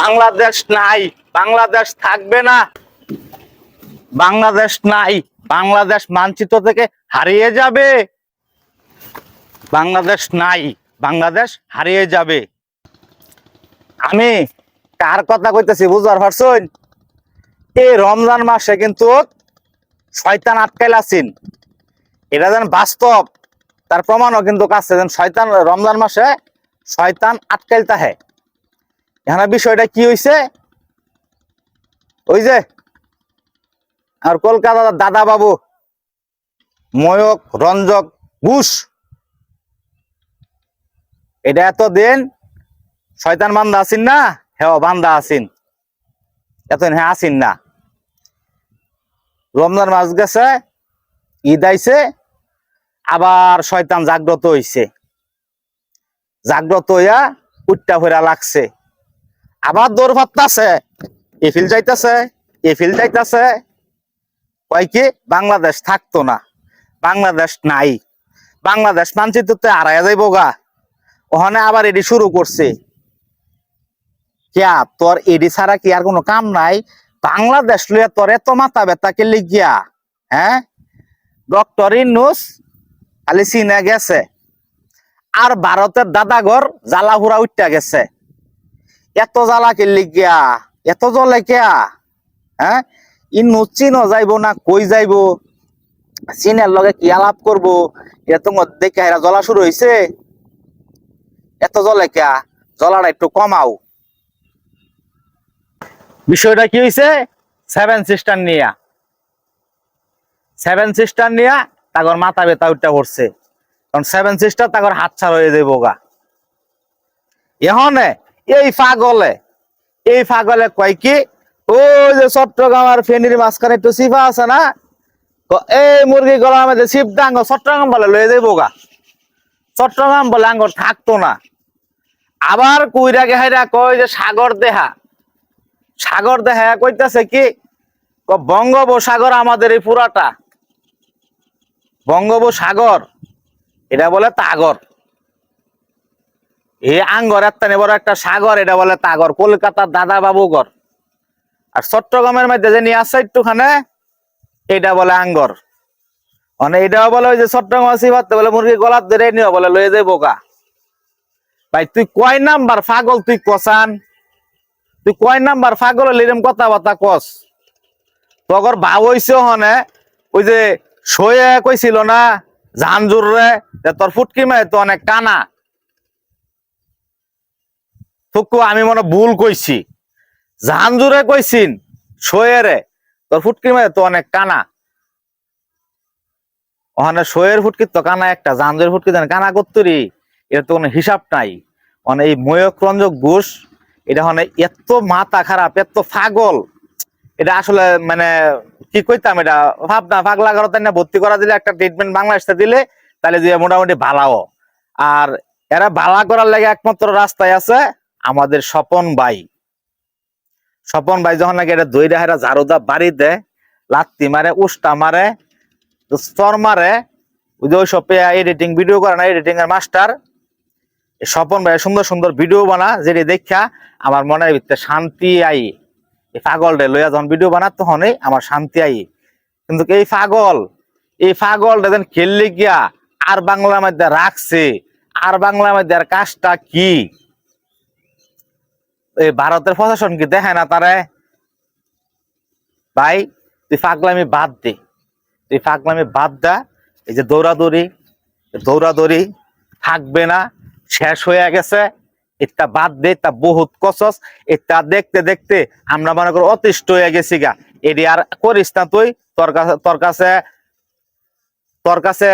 বাংলাদেশ নাই, বাংলাদেশ থাকবে না। বাংলাদেশ নাই, বাংলাদেশ মানচিত্র থেকে হারিয়ে যাবে। বাংলাদেশ নাই, বাংলাদেশ হারিয়ে যাবে। আমি কার কথা কইতেছি বুঝবার পারছুন? এই রমজান মাসে কিন্তু শয়তান আটকাইল আছেন। এটা যেন বাস্তব, তার প্রমাণও কিন্তু কাছে, যেন শয়তান, রমজান মাসে শয়তান আটকাইল তাহে। এখানে বিষয়টা কি হইছে? ওই যে, আর কলকাতার দাদা বাবু ময়ক রঞ্জক, ঘুষ। এটা এতদিন শয়তান বান্দা আছেন না? হ্যাঁ বান্দা আছেন। এতদিন হ্যাঁ আছেন না। রমজান মাস গেছে, ঈদ আইছে, আবার শয়তান জাগ্রত হইছে। জাগ্রত হইয়া উট্টা ফেরা লাগছে। আবার দৌড় ফাত্তাছে এফিল যাইতাছে এফিল যাইতাছে। কয় কি? বাংলাদেশ থাকতো না। বাংলাদেশ নাই। বাংলাদেশ মানচিত্রতে আড়াইয়া যাইব গা। ওখানে আবার এডি শুরু করছে। কিয়া? তোর এডি ছাড়া কি আর কোনো কাম নাই? বাংলাদেশ লইয়া তোর এত মাথা ব্যথা কে লিগিয়া? হ্যাঁ? ডক্টর ইনুস খালি চীনে গেছে। আর ভারতের দাদাঘর জ্বালাহুরা উঠতে গেছে। এত জ্বালা কে লিগিয়া এত জলে কিয়া? হ্যাঁ? ইনু চীনও যাইব না কই যাইব? চীনের লগে কি আলাপ করব? এটা তোমার দেখে এরা জ্বলা শুরু হয়েছে এত জলে কিয়া? জলাটা একটু কমাও। বিষয়টা কি হয়েছে সেভেন সিস্টার নিয়া। সেভেন সিস্টার নিয়া তাগর মাথা ব্যথা উঠটা পড়ছে। কারণ সেভেন সিস্টার তাগর হাত ছাড় হয়ে যাইব গা। এহনে এই ফাগলে এই ফাগলে কয় কি? ওই যে চট্টগ্রামের ফেনীর মাঝখানে একটু সিফা আছে না? এই মুরগি গলার মধ্যে শিব ডাঙ্গ, চট্টগ্রাম বলে লয়ে যাইব গা। চট্টগ্রাম বলে আঙ্গর থাকতো না। আবার কুইরা গেহাইরা কয় যে সাগর দেহা। সাগর দেহা কইতাছে ক, বঙ্গোপসাগর আমাদের এই পুরাটা। বঙ্গোপসাগর, এটা বলে তাগর। এই আঙ্গর একটা বড় একটা সাগর, এটা বলে তাগর, কলকাতার দাদা বাবুগর আর চট্টগ্রামের মধ্যে যে নিয়ে আসছে একটুখানে, এটা বলে আঙ্গর। মানে এটাও বলে ওই যে চট্টগ্রাম ভাবতে বলে, মুরগি গলার ধরে নিও, বলে, লয়ে যাই বোকা ভাই, তুই কয় নাম্বার ফাগল তুই কসান? তুই কয় নাম্বার লিরম কথা বার্তা কস? তগর ভাব হইছে হনে ওই যে সয়ে কইছিল না, জানজুর রে তোর ফুটকি মায় তো অনেক কানা। থুকু আমি মনে ভুল কইছি। জানজুরে কইছিন সয়ে রে তোর ফুটকি মায় তো অনেক কানা। ওখানে সয়ের ফুটকি তো কানা একটা জানজুরের ফুটকি জানে কানা করতরি এর তো কোনো হিসাব নাই। মানে এই ময়ক্রঞ্জক ঘোষ, এটা মানে এত মাথা খারাপ, এত পাগল। এটা আসলে মানে কি কইতাম এটা? ভাবনা পাগলা করো তাই না ভর্তি করা দিলে একটা ট্রিটমেন্ট বাংলাদেশে দিলে তাহলে যে মোটামুটি ভালাও আর এরা ভালা করার লাগে একমাত্র রাস্তায় আছে আমাদের স্বপন ভাই স্বপন ভাই যখন নাকি এটা দই হেরা ঝাড়ুদা বাড়ি দেয় লাত্তি মারে, উষ্টা মারে, স্তর মারে, ওই যে ওইসব এডিটিং ভিডিও করে না এডিটিং এর মাস্টার স্বপন ভাই সুন্দর সুন্দর ভিডিও বানা, যেটি দেখা আমার মনের ভিতরে শান্তি আই। এই পাগল রে লইয়া যখন ভিডিও বানা তখনই আমার শান্তি আই। কিন্তু এই পাগল এই পাগল যেন খেললে গিয়া আর বাংলার মধ্যে রাখছে, আর বাংলার মধ্যে আর কাজটা কি? ভারতের প্রশাসন কি দেখায় না তারে? ভাই, তুই পাগলামি বাদ দে। তুই পাগলামি বাদ দা। এই যে দৌড়াদৌড়ি দৌড়াদৌড়ি থাকবে না, শেষ হয়ে গেছে। এটা বাদ দে তা বহুত কসস। এটা দেখতে দেখতে আমরা মনে করি অতিষ্ঠ হয়ে গেছি গা। এটি আর করিস না তুই, তোর কাছে তোর কাছে তোর কাছে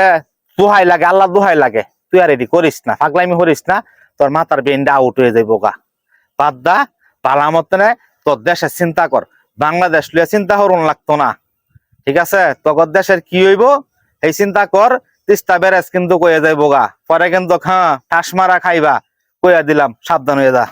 দোহাই লাগে, আল্লাহ দোহাই লাগে। তুই আর এটি করিস না, পাগলামি করিস না, তোর মাথার বেনটা আউট হয়ে যাইব গা। বাদ দা পালামত নে, তোর দেশের চিন্তা কর। বাংলাদেশ লিয়ে চিন্তা করুন লাগতো না। ঠিক আছে? তোর দেশের কি হইব? এই চিন্তা কর, তিস্তা বেরেস কিন্তু কয়ে যাইব গা। পরে কিন্তু হ্যাঁ ঠাস মারা খাইবা। কইয়া দিলাম, সাবধান হয়ে যা।